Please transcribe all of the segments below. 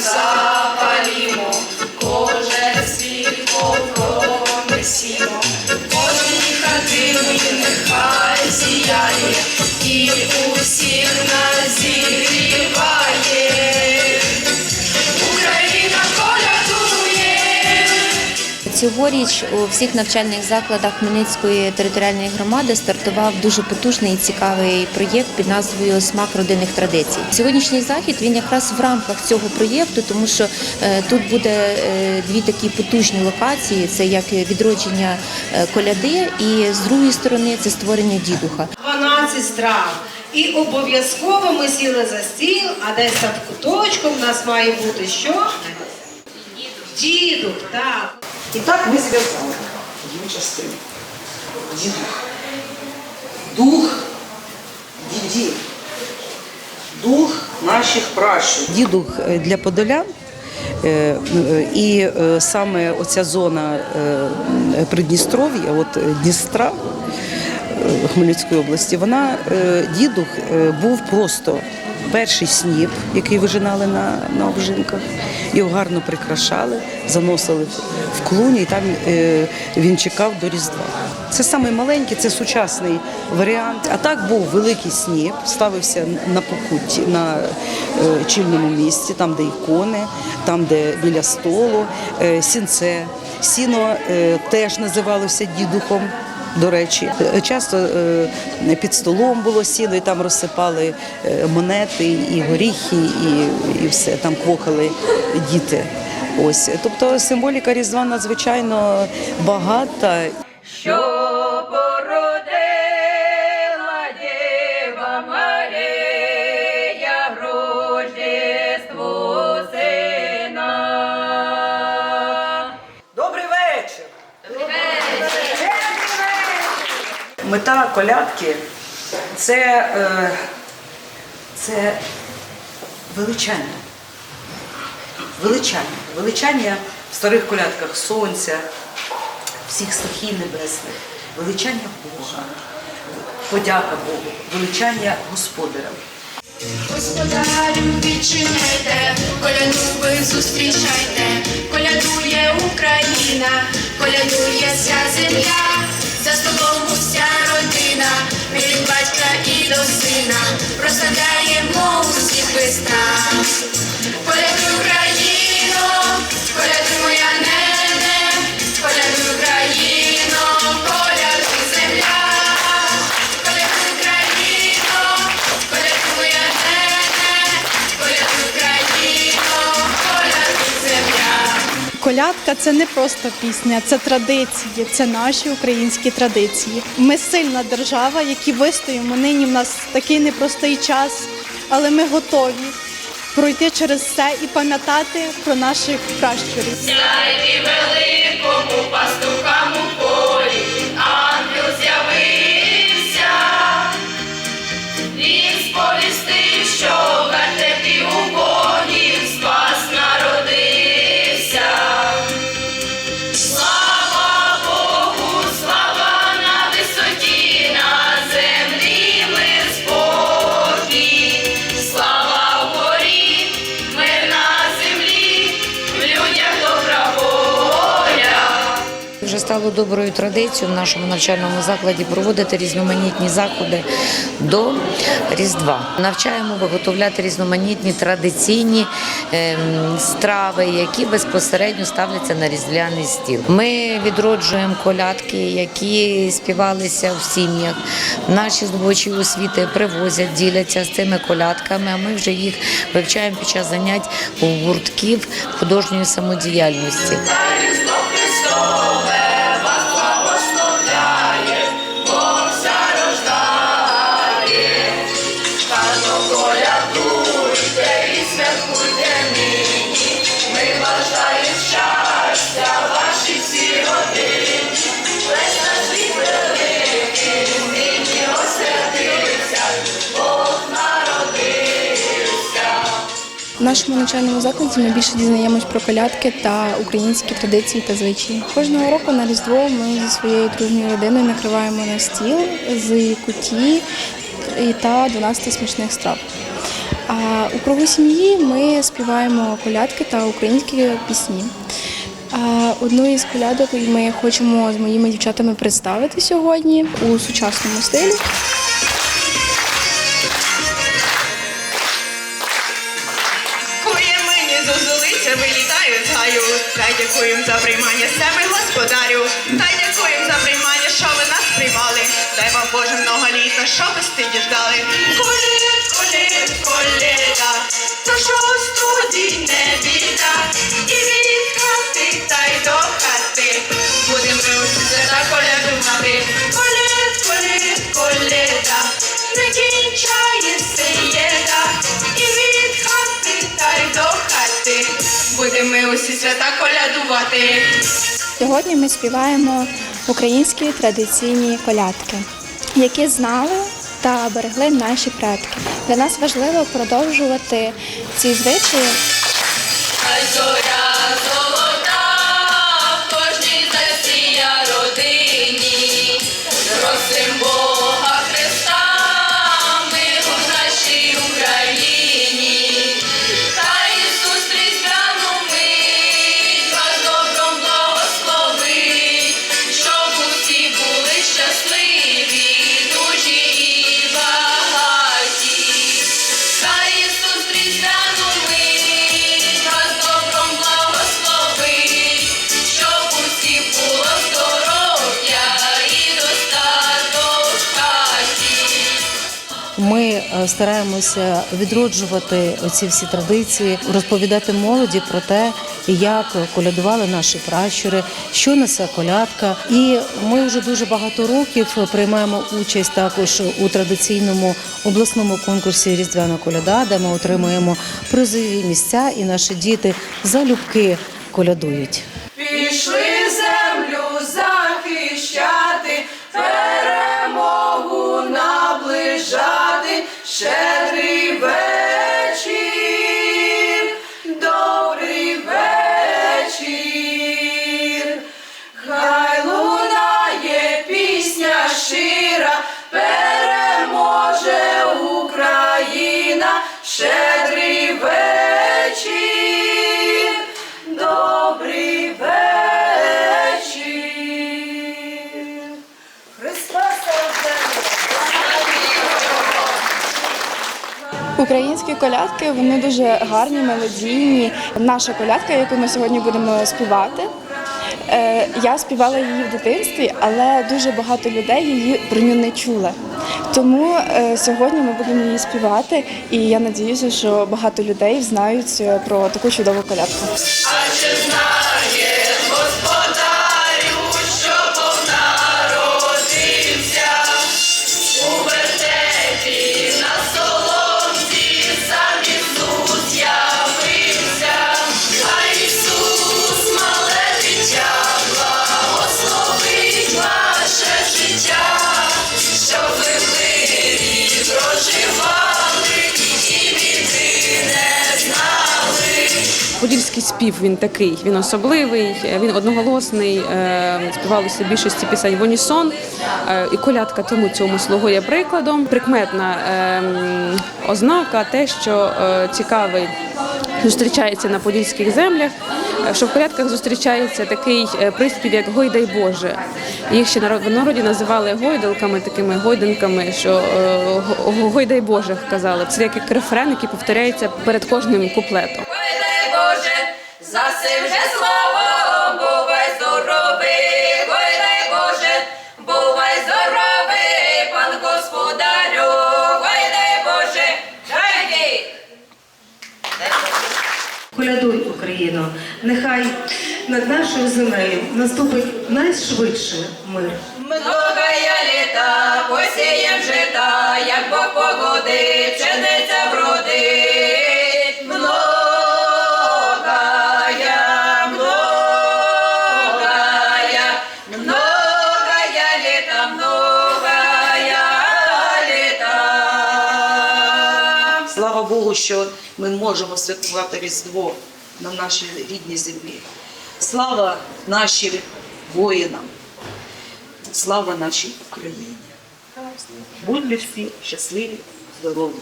запалімо, кожен світло пронесімо, кожній хатині нехай сіяє, і усіх Цьогоріч у всіх навчальних закладах Хмельницької територіальної громади стартував дуже потужний і цікавий проєкт під назвою Смак родинних традицій. Сьогоднішній захід він якраз в рамках цього проєкту, тому що е, тут буде е, дві такі потужні локації: це як відродження е, коляди, і з другої сторони це створення дідуха. 12 страв. І обов'язково ми сіли за стіл, а десь там в куточку в нас має бути що? Дідух, так. І так ми зв'язали дві частини. Дух дідів. Дух наших пращурів. Дідух е, для подолян. е, е, І саме оця зона Придністров'я, от Дністра Хмельницької області, вона дідух був просто перший сніп, який вижинали на, на обжинках. Його гарно прикрашали, заносили в- клуні, і там е, він чекав до Різдва. Це самий маленький, це сучасний варіант. А так був великий сніп, ставився на покутті, на е, чільному місці, там, де ікони, там, де біля столу, е, сінце. Сіно е, теж називалося дідухом. До речі, часто е, під столом було сіно, і там розсипали е, монети, і горіхи, і, і все там квохали діти. Ось, тобто символіка Різдва надзвичайно багата. Що Мета колядки це, е, це величання. Величання. Величання в старих колядках сонця, всіх стихій небесних, величання Бога, подяка Богу, величання Господарям. Господарю відчиняйте, коляду ви зустрічайте, колядує Україна, колядує вся земля, за столом уся від батька і до сина, прославляємо усіх без страх. Україну, колядуй моя нене, Колядка це не просто пісня, це традиції, це наші українські традиції. Ми сильна держава, які вистоїмо. Нині в нас такий непростий час, але ми готові пройти через все і пам'ятати про наших пращурів. Сяйте великому пастухам у полі, стало доброю традицією в нашому навчальному закладі проводити різноманітні заходи до Різдва. Навчаємо виготовляти різноманітні традиційні ем, страви, які безпосередньо ставляться на різдвяний стіл. Ми відроджуємо колядки, які співалися в сім'ях. Наші здобувачі освіти привозять, діляться з цими колядками. А ми вже їх вивчаємо під час занять у гуртків художньої самодіяльності. Нашому навчальному закладі ми більше дізнаємось про колядки та українські традиції та звичаї. Кожного року на Різдво ми зі своєю дружньою родиною накриваємо на стіл з куті та 12 смачних страв. А у кругу сім'ї ми співаємо колядки та українські пісні. Одну із колядок ми хочемо з моїми дівчатами представити сьогодні у сучасному стилі. Та й дякуєм за приймання себе, господарю. Та й дякуєм за приймання, що ви нас приймали. Дай вам Боже много літа, що ви стиді ждали. Ми усі свята колядувати. Сьогодні ми співаємо українські традиційні колядки, які знали та берегли наші предки. Для нас важливо продовжувати ці звичаї. Ми е, стараємося відроджувати ці всі традиції, розповідати молоді про те, як колядували наші пращури, що несе колядка. І ми вже дуже багато років приймаємо участь також у традиційному обласному конкурсі Різдвяна коляда, де ми отримуємо призові місця, і наші діти залюбки колядують. Пішли Українські колядки вони дуже гарні, мелодійні. Наша колядка, яку ми сьогодні будемо співати. е, Я співала її в дитинстві, але дуже багато людей її про нього не чули. Тому е, сьогодні ми будемо її співати, і я надіюся, що багато людей знають е, про таку чудову колядку. Подільський спів він такий, він особливий, він одноголосний. е, Співалося більшості пісень в унісон. е, І колядка тому цьому слугує прикладом. Прикметна е, ознака, те, що е, цікавий зустрічається на подільських землях. Що в колядках зустрічається такий приспів, як Гойдай Боже. Їх ще в народі називали гойдалками, такими гойданками, що Гойдай Боже казали. Це як рефрен, який повторяється перед кожним куплетом. За сим же словом, бувай здоровий, ой, дай Боже, бувай здоровий, пан господарю, ой, дай Боже, дай. Колядуй, Україно, нехай над нашою землею наступить найшвидше мир. Многая літа, посієм жита, як Бог погоди, пшениця вродить. Богу, що ми можемо святкувати Різдво на нашій рідній землі. Слава нашим воїнам, слава нашій Україні. Будьте всі щасливі, здорові.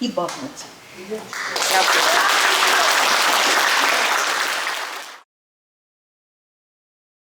і багнеться. Дякую.